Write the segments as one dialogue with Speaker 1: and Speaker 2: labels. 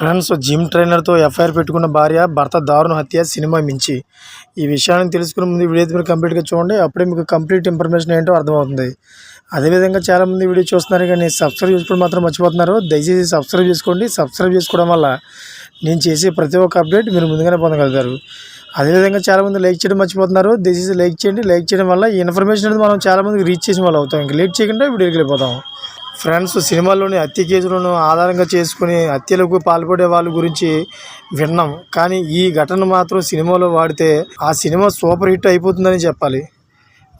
Speaker 1: Friends gym ట్రైనర్తో FIR పెట్టుకున్న భార్య భర్త దారుణ హత్య సినిమా మించి. ఈ విషయాన్ని తెలుసుకునే ముందు వీడియో మీరు కంప్లీట్గా చూడండి. అప్పుడే మీకు కంప్లీట్ ఇన్ఫర్మేషన్ ఏంటో అర్థమవుతుంది. అదేవిధంగా చాలామంది వీడియో చూస్తున్నారు కానీ సబ్స్క్రైబ్ చేసుకోవడం మాత్రం మర్చిపోతున్నారు. దయచేసి సబ్స్క్రైబ్ చేసుకోండి. సబ్స్క్రైబ్ చేసుకోవడం వల్ల నేను చేసే ప్రతి ఒక్క అప్డేట్ మీరు ముందుగానే పొందగలుగుతారు. అదేవిధంగా చాలామంది లైక్ చేయడం మర్చిపోతున్నారు. దయచేసి లైక్ చేయండి. లైక్ చేయడం వల్ల ఈ ఇన్ఫర్మేషన్ అనేది మనం చాలామందికి రీచ్ చేసిన వాళ్ళు అవుతాం. ఇంకా లేట్ చేయకుండా వీడియోకి వెళ్ళిపోతాం. ఫ్రెండ్స్ సినిమాల్లోని హత్య కేసులను ఆధారంగా చేసుకుని హత్యలకు పాల్పడే వాళ్ళ గురించి విన్నాం. కానీ ఈ ఘటన మాత్రం సినిమాలో వాడితే ఆ సినిమా సూపర్ హిట్ అయిపోతుందని చెప్పాలి.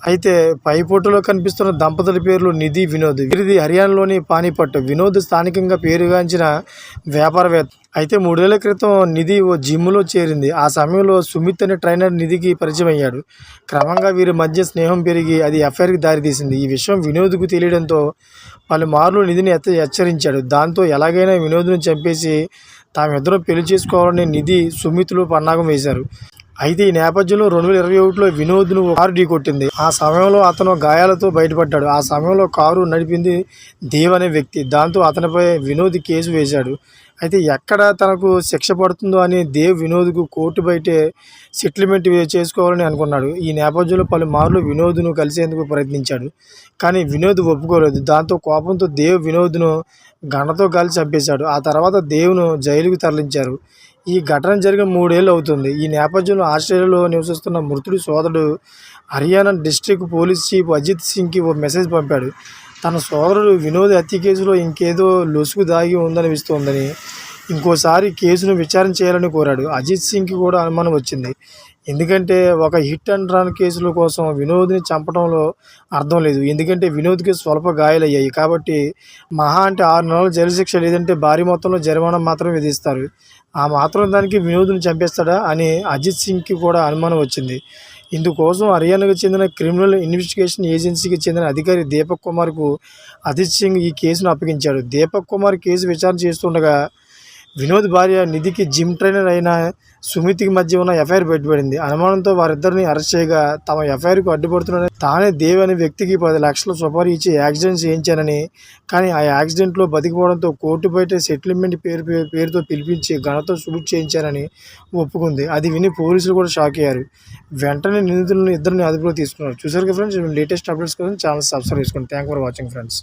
Speaker 1: అయితే పైపోటులో కనిపిస్తున్న దంపతుల పేర్లు నిధి వినోద్. వీరిది హర్యానాలోని పానీపట్. వినోద్ స్థానికంగా పేరుగాంచిన వ్యాపారవేత్త. అయితే మూడేళ్ళ క్రితం నిధి ఓ జిమ్లో చేరింది. ఆ సమయంలో సుమిత్ అనే ట్రైనర్ నిధికి పరిచయం అయ్యాడు. క్రమంగా వీరి మధ్య స్నేహం పెరిగి అది ఎఫ్ఐఆర్కి దారితీసింది. ఈ విషయం వినోద్కు తెలియడంతో పలుమార్లు నిధిని హెచ్చరించాడు. దాంతో ఎలాగైనా వినోద్ను చంపేసి తామిద్దరూ పెళ్ళి చేసుకోవాలని నిధి సుమిత్లు పన్నాగం వేశారు. అయితే ఈ నేపథ్యంలో రెండు వేల ఇరవై ఒకటిలో వినోద్ను ఓ కారు ఢీకొట్టింది. ఆ సమయంలో అతను గాయాలతో బయటపడ్డాడు. ఆ సమయంలో కారు నడిపింది దేవ్ అనే వ్యక్తి. దాంతో అతనిపై వినోద్ కేసు వేశాడు. అయితే ఎక్కడ తనకు శిక్ష పడుతుందో అని దేవ్ వినోద్కు కోర్టు బయటే సెటిల్మెంట్ చేసుకోవాలని అనుకున్నాడు. ఈ నేపథ్యంలో పలుమార్లు వినోద్ను కలిసేందుకు ప్రయత్నించాడు. కానీ వినోద్ ఒప్పుకోలేదు. దాంతో కోపంతో దేవ్ వినోద్ను గంటతో కలిసి చంపేశాడు. ఆ తర్వాత దేవ్ను జైలుకు తరలించారు. ఈ ఘటన జరిగిన మూడేళ్ళు అవుతుంది. ఈ నేపథ్యంలో ఆస్ట్రేలియాలో నివసిస్తున్న మృతుడి సోదరుడు Haryana district police chief Ajit సింగ్కి ఓ మెసేజ్ పంపాడు. తన సోదరుడు వినోద్ హత్య కేసులో ఇంకేదో లొసుగు దాగి ఉందనిపిస్తోందని ఇంకోసారి కేసును విచారణ చేయాలని కోరాడు. అజిత్ సింగ్కి కూడా అనుమానం వచ్చింది. ఎందుకంటే ఒక హిట్ అండ్ రన్ కేసుల కోసం వినోద్ని చంపడంలో అర్థం లేదు. ఎందుకంటే వినోద్కి స్వల్ప గాయాలయ్యాయి. కాబట్టి మహా అంటే ఆరు నెలల జైలు శిక్ష లేదంటే భారీ మొత్తంలో జరిమానా మాత్రం విధిస్తారు. ఆ మాత్రం దానికి వినోద్ని చంపేస్తాడా అని అజిత్ సింగ్కి కూడా అనుమానం వచ్చింది. ఇందుకోసం హర్యానాకు చెందిన క్రిమినల్ ఇన్వెస్టిగేషన్ ఏజెన్సీకి చెందిన అధికారి దీపక్ కుమార్కు అజిత్ సింగ్ ఈ కేసును అప్పగించాడు. దీపక్ కుమార్ కేసు విచారణ చేస్తుండగా వినోద్ భార్య నిధికి జిమ్ ట్రైనర్ అయిన సుమితికి మధ్య ఉన్న ఎఫ్ఐఆర్ బయటపడింది అనుమానంతో వారిద్దరిని అరెస్ట్ చేయగా తమ ఎఫ్ఐఆర్కు అడ్డుపడుతున్న తానే దేవి అనే వ్యక్తికి పది లక్షల సుపారీ ఇచ్చి యాక్సిడెంట్ చేయించానని కానీ ఆ యాక్సిడెంట్లో బతికిపోవడంతో కోర్టు బయట సెటిల్మెంట్ పేరు పేరుతో పిలిపించి ఘనతో సులువు చేయించారని ఒప్పుకుంది. అది విని పోలీసులు కూడా షాక్ అయ్యారు. వెంటనే నిందితులను ఇద్దరిని అదుపులో తీసుకున్నారు. చూసారు కదా ఫ్రెండ్స్ లేటెస్ట్ అప్డేట్స్ కోసం ఛానల్ సబ్స్క్రైబ్ చేసుకోండి థ్యాంక్ ఫర్ వాచింగ్ ఫ్రెండ్స్.